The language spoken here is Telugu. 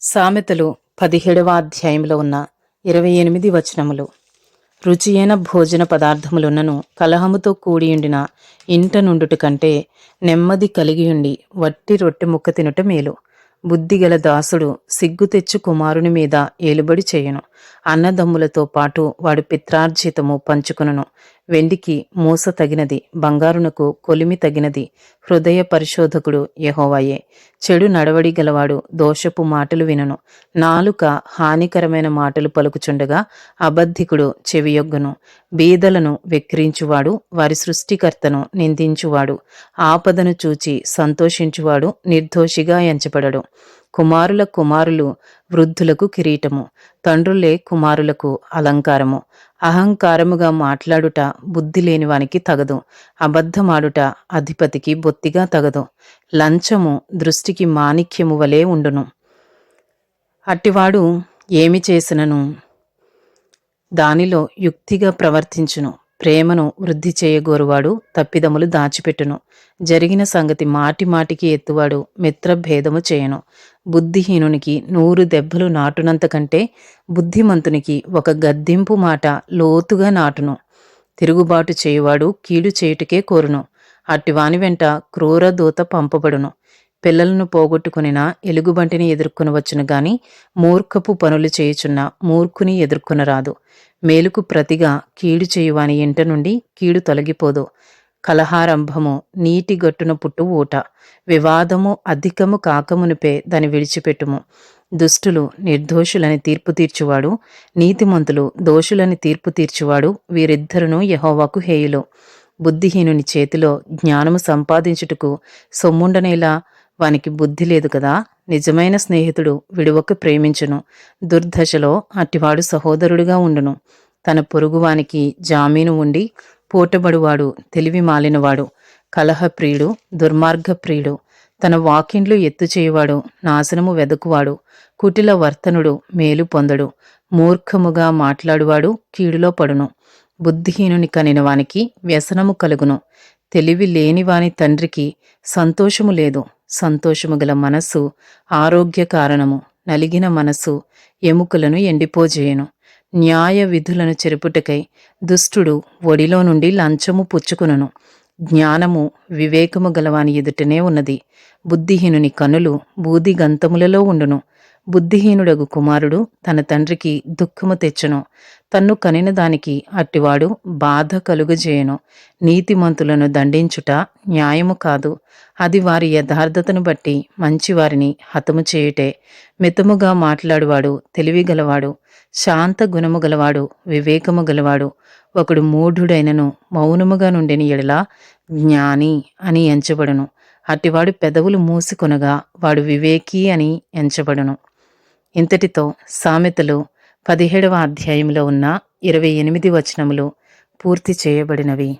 సామెతలు పదిహేడవ అధ్యాయంలో ఉన్న ఇరవై ఎనిమిది వచనములు. రుచియైన భోజన పదార్థములున్నను కలహముతో కూడియుండిన ఇంట నుండుట కంటే నెమ్మది కలిగియుండి వట్టి రొట్టె ముక్క తినుట మేలు. బుద్ధిగల దాసుడు సిగ్గు తెచ్చు కుమారుని మీద ఏలుబడి చేయను. అన్నదమ్ములతో పాటు వాడు పిత్రార్జితము పంచుకును వెండికి మూస తగినది బంగారునకు కొలిమి తగినది హృదయ పరిశోధకుడు యహోవాయే. చెడు నడవడి గలవాడు దోషపు మాటలు వినను. నాలుక హానికరమైన మాటలు పలుకుచుండగా అబద్ధికుడు చెవియొగ్గను. బీదలను వెక్కిరించువాడు వారి సృష్టికర్తను నిందించువాడు. ఆపదను చూచి సంతోషించువాడు నిర్దోషిగా ఎంచబడడు. కుమారుల కుమారులు వృద్ధులకు కిరీటము తండ్రులే కుమారులకు అలంకారము. అహంకారముగా మాట్లాడుట బుద్ధి లేనివానికి తగదు అబద్ధమాడుట అధిపతికి బొత్తిగా తగదు. లంచము దృష్టికి మాణిక్యము వలె ఉండును. అట్టివాడు ఏమి చేసినను? దానిలో యుక్తిగా ప్రవర్తించును. ప్రేమను వృద్ధి చేయగోరువాడు తప్పిదములు దాచిపెట్టును. జరిగిన సంగతి మాటి మాటికి ఎత్తువాడు మిత్రభేదము చేయను. బుద్ధిహీనునికి నూరు దెబ్బలు నాటునంత కంటే బుద్ధిమంతునికి ఒక గద్దింపు మాట లోతుగా నాటును. తిరుగుబాటు చేయువాడు కీడు చేయుటకే కోరును. అట్టివాని వెంట క్రూర దూత పంపబడును. పిల్లలను పోగొట్టుకునిన ఎలుగుబంటిని ఎదుర్కొని వచ్చును గాని మూర్ఖపు పనులు చేయుచున్న మూర్ఖుని ఎదుర్కొనరాదు. మేలుకు ప్రతిగా కీడు చేయువాని ఇంట నుండి కీడు తొలగిపోదు. కలహారంభము నీటి గట్టున పుట్టు ఊట. వివాదము అధికము కాకమునిపే దాని విడిచిపెట్టుము. దుష్టులు నిర్దోషులని తీర్పు తీర్చువాడు నీతిమంతులు దోషులని తీర్పు తీర్చువాడు వీరిద్దరును యహోవాకు హేయులు. బుద్ధిహీనుని చేతిలో జ్ఞానము సంపాదించుటకు సొమ్ముండనేలా వానికి బుద్ధి లేదు కదా? నిజమైన స్నేహితుడు విడువకు ప్రేమించును. దుర్దశలో అట్టివాడు సహోదరుడుగా ఉండును. తన పొరుగువానికి జామీను ఉండి పోటబడువాడు తెలివి మాలినవాడు కలహప్రియుడు దుర్మార్గప్రియుడు. తన వాకిండ్లు ఎత్తుచేయువాడు నాశనము వెదకువాడు కుటిల వర్తనుడు మేలు పొందడు. మూర్ఖముగా మాట్లాడువాడు కీడులో పడును. బుద్ధిహీనుని కనినవానికి వ్యసనము కలుగును. తెలివి లేనివాని తండ్రికి సంతోషము లేదు. సంతోషము గల మనస్సు ఆరోగ్య కారణము. నలిగిన మనస్సు ఎముకలను ఎండిపోజేయను. న్యాయ విధులను చెరుపుటకై దుష్టుడు ఒడిలో నుండి లంచము పుచ్చుకును జ్ఞానము వివేకము గలవాని ఎదుటనే ఉన్నది. బుద్ధిహీనుని కనులు బూది గంతములలో ఉండును. బుద్ధిహీనుడగు కుమారుడు తన తండ్రికి దుఃఖము తెచ్చును. తన్ను కనిన దానికి అట్టివాడు బాధ కలుగజేయను. నీతిమంతులను దండించుట న్యాయము కాదు. అది వారి యథార్థతను బట్టి మంచివారిని హతము చేయుటే మితముగా మాట్లాడువాడు తెలివిగలవాడు. శాంత గుణము గలవాడు వివేకము గలవాడు ఒకడు మూఢుడైనను మౌనముగా నుండిని ఎడలా జ్ఞాని అని ఎంచబడును. అట్టివాడు పెదవులు మూసుకొనగా వాడు వివేకీ అని ఎంచబడును. ఇంతటితో సామెతలు పదిహేడవ అధ్యాయంలో ఉన్న ఇరవై ఎనిమిది వచనములు పూర్తి చేయబడినవి.